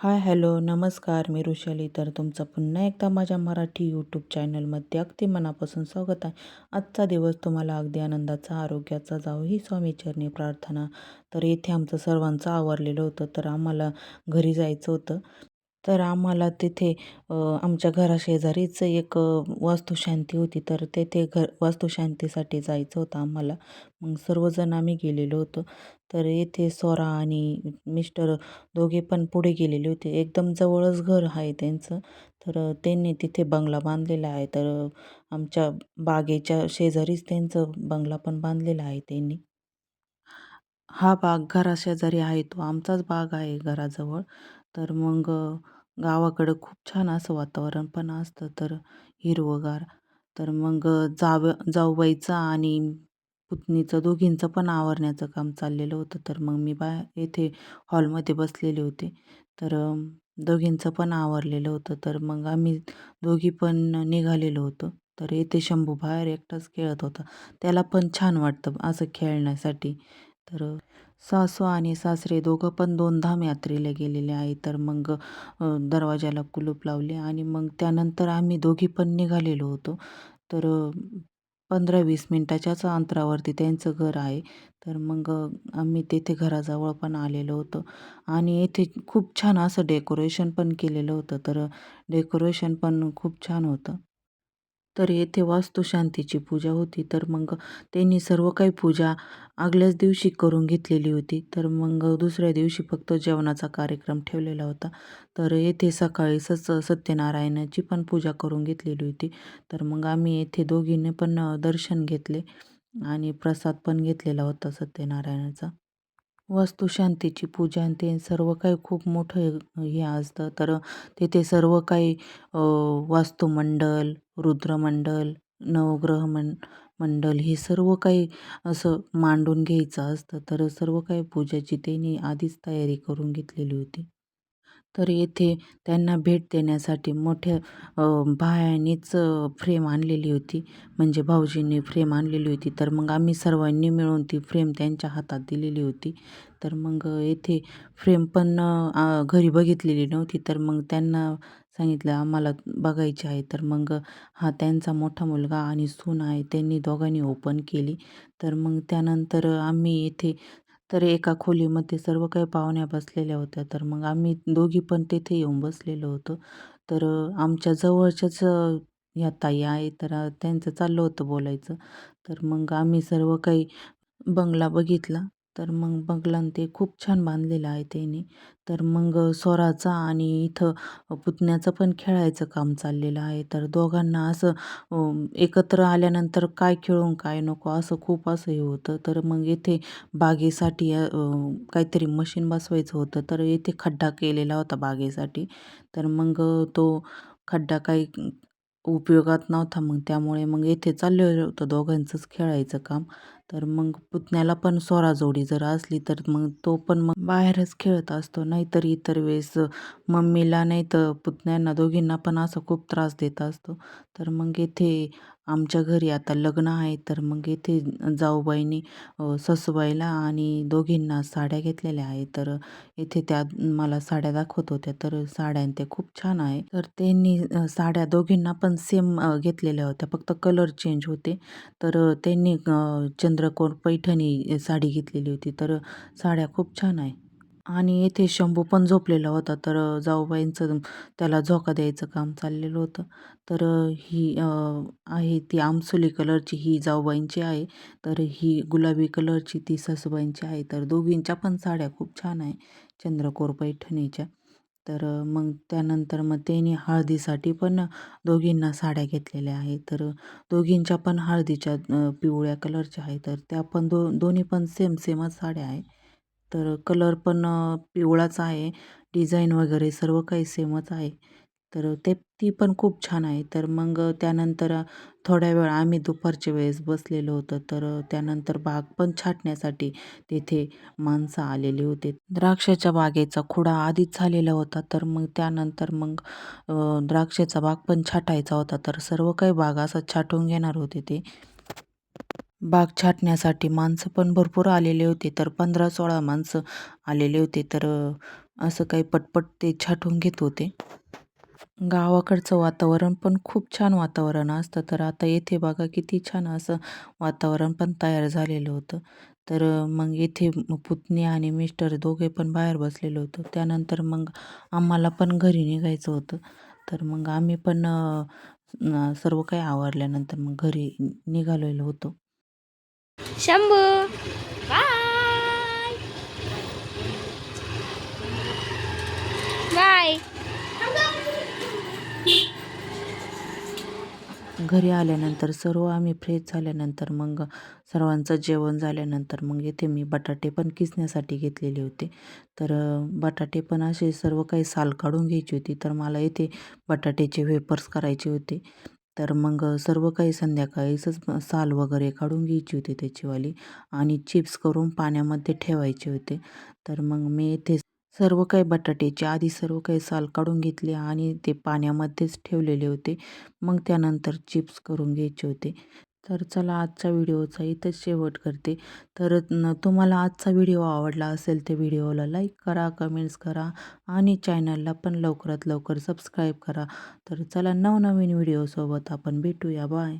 Hi hello नमस्कार मी ऋषाली. तर तुमचं पुन्हा एकदा माझ्या मराठी यूट्यूब चॅनलमध्ये अगदी मनापासून स्वागत आहे. आजचा दिवस तुम्हाला अगदी आनंदाचा आरोग्याचा जाऊ ही स्वामीचरणी प्रार्थना. तर येथे आमचं सर्वांचं आवरलेलं होतं तर आम्हाला घरी जायचं होतं. तर आम्हाला तिथे आमच्या घराशेजारीच एक वास्तुशांती होती. तर तेथे घर वास्तुशांतीसाठी जायचं होतं आम्हाला. मग सर्वजण आम्ही गेलेलो होतो. तर येथे स्वरा आणि मिस्टर दोघे पण पुढे गेलेले होते. एकदम जवळच घर आहे त्यांचं. तर त्यांनी तिथे बंगला बांधलेला आहे. तर आमच्या बागेच्या शेजारीच त्यांचं बंगला पण बांधलेला आहे त्यांनी. हा बाग घराशेजारी आहे. तो आमचाच बाग आहे घराजवळ. तर मग गावाकडं खूप छान असं वातावरण पण असतं तर हिरवंगार. तर मग जाव जाऊबाईचं आणि पुतणीचं दोघींचं पण आवरण्याचं काम चाललेलं होतं. तर मग मी बा येथे हॉलमध्ये बसलेले होते. तर दोघींचं पण आवरलेलं होतं. तर मग आम्ही दोघी पण निघालेलो होतो. तर येथे शंभू बाहेर एकटाच खेळत होता. त्याला पण छान वाटतं असं खेळण्यासाठी. तर सासू आणि सासरे दोघं पण दोन धाम यात्रेला गेलेले आहे. तर मग दरवाजाला कुलूप लावले आणि मग त्यानंतर आम्ही दोघी पण निघालेलो होतो. तर पंधरा वीस मिनटाच्याच अंतरावरती त्यांचं घर आहे. तर मग आम्ही तेथे घराजवळ पण आलेलो होतो. आणि येथे खूप छान असं डेकोरेशन पण केलेलं होतं. तर डेकोरेशन पण खूप छान होतं. तर येथे वास्तुशांतीची पूजा होती. तर मग त्यांनी सर्व काही पूजा आगल्याच दिवशी करून घेतलेली होती. तर मग दुसऱ्या दिवशी फक्त जेवणाचा कार्यक्रम ठेवलेला होता. तर येथे सकाळी सच सत्यनारायणाची पण पूजा करून घेतलेली होती. तर मग आम्ही येथे दोघींनी पण दर्शन घेतले आणि प्रसाद पण घेतलेला होता सत्यनारायणाचा. वास्तुशांतीची पूजा आणि ते सर्व काही खूप मोठं हे असतं. तर तिथे सर्व काही वास्तुमंडल रुद्रमंडल नवग्रह मं मंडल हे सर्व काही असं मांडून घ्यायचं असतं. तर सर्व काही पूजाची त्यांनी आधीच तयारी करून घेतलेली होती. तर येथे त्यांना भेट देण्यासाठी मोठ्या बायांनीच फ्रेम आणलेली होती. म्हणजे भाऊजींनी फ्रेम आणलेली होती. तर मग आम्ही सर्वांनी मिळून ती फ्रेम त्यांच्या हातात दिलेली होती. तर मग येथे फ्रेम पण घरी बघितलेली नव्हती. तर मग त्यांना सांगितलं आम्हाला बघायची आहे. तर मग हा त्यांचा मोठा मुलगा आणि सून आहे त्यांनी दोघांनी ओपन केली. तर मग त्यानंतर आम्ही येथे तर एका खोलीमध्ये सर्व काही पाहुण्या बसलेल्या होत्या. तर मग आम्ही दोघी पण तेथे येऊन बसलेलो होतो. तर आमच्या जवळच्याच या ताई आहे तर त्यांचं चाललं होतं बोलायचं. तर मग आम्ही सर्व काही बंगला बघितला. तर मग बंगला ते खूप छान बांधलेलं आहे त्याने. तर मग स्वराचा आणि इथं पुतण्याचं पण खेळायचं काम चाललेलं आहे. तर दोघांना असं एकत्र आल्यानंतर काय खेळून काय नको असं खूप असं हे होतं. तर मग येथे बागेसाठी काहीतरी मशीन बसवायचं होतं. तर येथे खड्डा केलेला होता बागेसाठी. तर मग तो खड्डा काही उपयोगात नव्हता. मग त्यामुळे मग येथे चाललेलं होतं. दोघांचंच खेळायचं काम. तर मग पुतण्याला पण सोराजोडी जर असली तर मग तो पण मग बाहेरच खेळत असतो. नाहीतर इतर वेळेस मम्मीला नाही तर पुतण्यांना दोघींना पण असं खूप त्रास देत असतो. तर मग येथे आमच्या घरी आता लग्न आहे. तर मग येथे जाऊबाईंनी ससूबाईला आणि दोघींना साड्या घेतलेल्या आहे तर इथे त्या मला साड्या दाखवत होत्या. तर साड्या ते खूप छान आहे. तर त्यांनी साड्या दोघींना पण सेम घेतलेल्या होत्या फक्त कलर चेंज होते. तर त्यांनी चंद्रकोर पैठणी साडी घेतलेली होती. तर साड्या खूप छान आहे. आणि येथे शंभू पण झोपलेला होता. तर जाऊबाईंचं त्याला झोका द्यायचं काम चाललेलं होतं. तर ही आहे ती आमसुली कलरची ही जाऊबाईंची आहे. तर ही गुलाबी कलरची ती सासूबाईंची आहे. तर दोघींच्या पण साड्या खूप छान आहे. चंद्रकोर पैठणीच्या. तर मग त्यानंतर मग त्यांनी हळदीसाठी पण दोघींना साड्या घेतलेल्या आहेत. तर दोघींच्या पण हळदीच्या पिवळ्या कलरच्या आहे तर त्या पण दो दोन्ही पण सेम सेमच साड्या आहे तर कलर पण पिवळाच आहे. डिझाईन वगैरे सर्व काही सेमच आहे. तर ते ती पण खूप छान आहे. तर मग त्यानंतर थोड्या वेळ आम्ही दुपारच्या वेळेस बसलेलो होतो. तर त्यानंतर बाग पण छाटण्यासाठी तेथे माणसं आलेली होती. द्राक्षाच्या बागेचा खुडा आधीच झालेला होता. तर मग त्यानंतर मग द्राक्षाचा बाग पण छाटायचा होता. तर सर्व काही बाग असं छाटून घेणार होते ते. बाग छाटण्यासाठी माणसं पण भरपूर आलेले होते. तर पंधरा सोळा माणसं आलेले होते. तर असं काही पटपट ते छाटून घेत होते. गावाकडचं वातावरण पण खूप छान वातावरण असतं. तर आता येथे बघा किती छान असं वातावरण पण तयार झालेलं होतं. तर मग येथे पुतणी आणि मिस्टर दोघे पण बाहेर बसलेलो होतो. त्यानंतर मग आम्हाला पण घरी निघायचं होतं. तर मग आम्ही पण सर्व काही आवरल्यानंतर मग घरी निघालेलो होतो. शंभू! बाय! बाय! घरी आल्यानंतर सर्व आम्ही फ्रेश झाल्यानंतर मग सर्वांचं जेवण झाल्यानंतर मग येथे मी बटाटे पण किसण्यासाठी घेतलेले होते. तर बटाटे पण असे सर्व काही साल काढून घ्यायची होती. तर मला येथे बटाट्याचे वेपर्स करायचे होते. तर मग सर्व काही संध्याकाळीच साल वगैरे काढून घ्यायची होती त्याचीवाली. आणि चिप्स करून पाण्यामध्ये ठेवायचे होते. तर मग मी येथे सर्व काही बटाट्याचे आधी सर्व काही साल काढून घेतले आणि ते पाण्यामध्येच ठेवलेले होते. मग त्यानंतर चिप्स करून घ्यायचे होते. तर चला आजच्या व्हिडिओचा इथंच शेवट करते. तर तुम्हाला आजचा व्हिडिओ आवडला असेल तर व्हिडिओला लाईक करा कमेंट्स करा आणि चॅनलला पण लवकरात लवकर सबस्क्राईब करा. तर चला नवनवीन व्हिडिओसोबत आपण भेटूया. बाय.